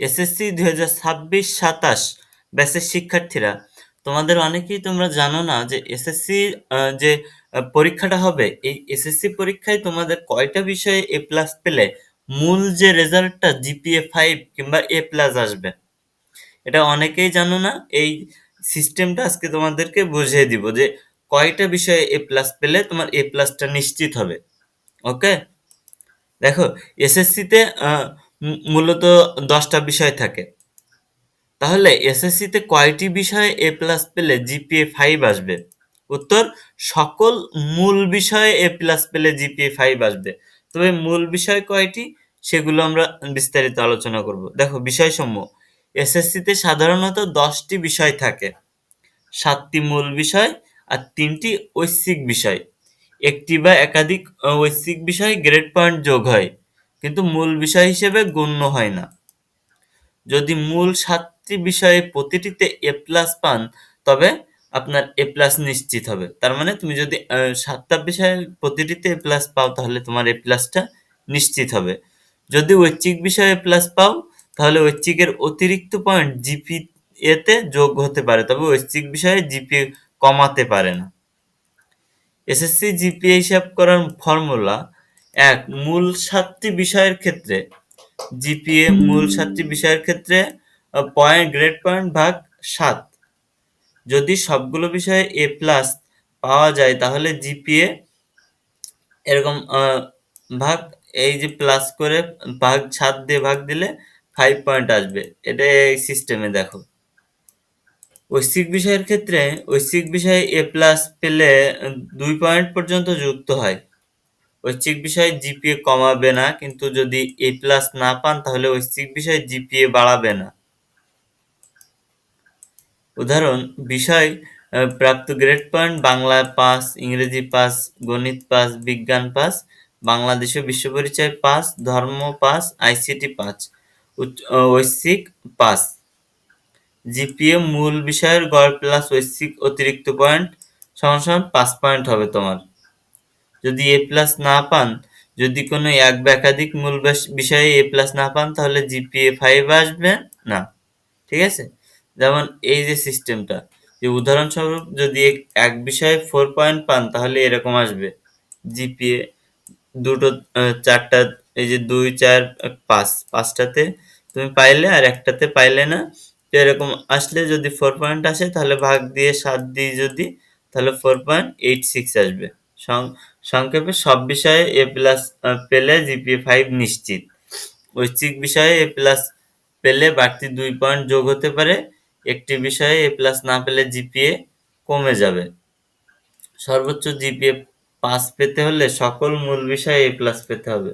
SSC দু হাজার ছাব্বিশ সাতাশ ব্যাচের শিক্ষার্থীরা, তোমাদের অনেকেই তোমরা জানো না যে এসএসসি যে পরীক্ষাটা হবে, এই এসএসসি পরীক্ষায় তোমাদের কয়টা বিষয়ে এ প্লাস পেলে? মূল যে রেজাল্টটা জিপিএ ফাইভ কিংবা এ প্লাস আসবে। এটা অনেকেই জানো না, এই সিস্টেমটা আজকে তোমাদেরকে বুঝিয়ে দিব যে কয়টা বিষয়ে এ প্লাস পেলে তোমার এ প্লাসটা নিশ্চিত হবে। ওকে? দেখো, এসএসসিতে মূলত দশটা বিষয় থাকে। তাহলে এসএসসিতে কয়টি বিষয়ে এ প্লাস পেলে জিপিএ ফাইভ আসবে? উত্তর, সকল মূল বিষয়ে এ প্লাস পেলে জিপিএ ফাইভ আসবে। তবে মূল বিষয় কয়টি? সেগুলো আমরা বিস্তারিত আলোচনা করব। দেখো, বিষয়সমূহ। এসএসসিতে সাধারণত দশটি বিষয় থাকে। সাতটি মূল বিষয় আর তিনটি ঐচ্ছিক বিষয়। একটি বা একাধিক ঐচ্ছিক বিষয় গ্রেড পয়েন্ট যোগ হয়। কিন্তু মূল বিষয় হিসেবে গণ্য হয় না। যদি মূল সাতটি বিষয়ে প্রতিটিতে এ প্লাস পান, তবে আপনার এ প্লাস নিশ্চিত হবে। তার মানে তুমি যদি সাতটা বিষয়ে প্রতিটিতে এ প্লাস পাও, তাহলে তোমার এ প্লাসটা নিশ্চিত হবে। যদি ঐচ্ছিক বিষয়ে প্লাস পাও, তাহলে ঐচ্ছিকের অতিরিক্ত পয়েন্ট জিপি এতে যোগ হতে পারে, তবে ঐচ্ছিক বিষয়ে জিপি কমাতে পারে না। এসএসসি জিপিএ হিসাব করার ফর্মুলা এক, মূল সাতটি বিষয়ের ক্ষেত্রে, জিপিএ মূল সাতটি বিষয়ের ক্ষেত্রে পয়েন্ট গ্রেড পয়েন্ট ভাগ সাত। যদি সবগুলো বিষয়ে এ প্লাস পাওয়া যায়, তাহলে জিপিএ এরকম ভাগ, এই যে প্লাস করে ভাগ সাত দিয়ে ভাগ দিলে ফাইভ পয়েন্ট আসবে। এটা এই সিস্টেমে দেখো। ঐচ্ছিক বিষয়ের ক্ষেত্রে ঐচ্ছিক বিষয়ে এ প্লাস পেলে দুই পয়েন্ট পর্যন্ত যুক্ত হয়। ঐচ্ছিক বিষয়ে জিপিএ কমাবে না, কিন্তু যদি এ প্লাস না পান, তাহলে ঐচ্ছিক বিষয়ে জিপিএ বাড়াবে না। উদাহরণ, বিষয় প্রাপ্ত গ্রেড পয়েন্ট বাংলা পাস ইংরেজি পাস গণিত পাস বিজ্ঞান পাস বাংলাদেশ বিশ্ব পরিচয় পাস ধর্ম পাস আইসিটি পাস ঐচ্ছিক পাস জিপিএ মূল বিষয়ের গড় প্লাস ঐচ্ছিক অতিরিক্ত পয়েন্ট সমান সমান পাঁচ পয়েন্ট হবে তোমার। যদি এ প্লাস না পান, যদি কোনো এক বা একাধিক মূল বিষয়ে এ প্লাস না পান, তাহলে জিপিএ ফাইভ আসবে না। ঠিক আছে? যেমন এই যে সিস্টেমটা যে উদাহরণস্বরূপ যদি এক- বিষয়ে ফোর পয়েন্ট পান, তাহলে এরকম আসবে। জিপিএ দুটো চারটা, এই যে দুই, চার, পাঁচ, পাঁচটাতে তুমি পাইলে আর একটাতে পাইলে না, তো এরকম আসলে যদি ফোর পয়েন্ট আসে, তাহলে ভাগ দিয়ে সাত দিই যদি, তাহলে ফোর পয়েন্ট এইট সিক্স আসবে। সং- সংক্ষেপে সব বিষয়ে এ প্লাস পেলে জিপিএ ফাইভ নিশ্চিত। ঐচ্ছিক বিষয়ে এ প্লাস পেলে বাড়তি দুই পয়েন্ট যোগ হতে পারে। একটি বিষয়ে এ প্লাস না পেলে জিপিএ কমে যাবে। সর্বোচ্চ জিপিএ পাস পেতে হলে সকল মূল বিষয়ে এ প্লাস পেতে হবে।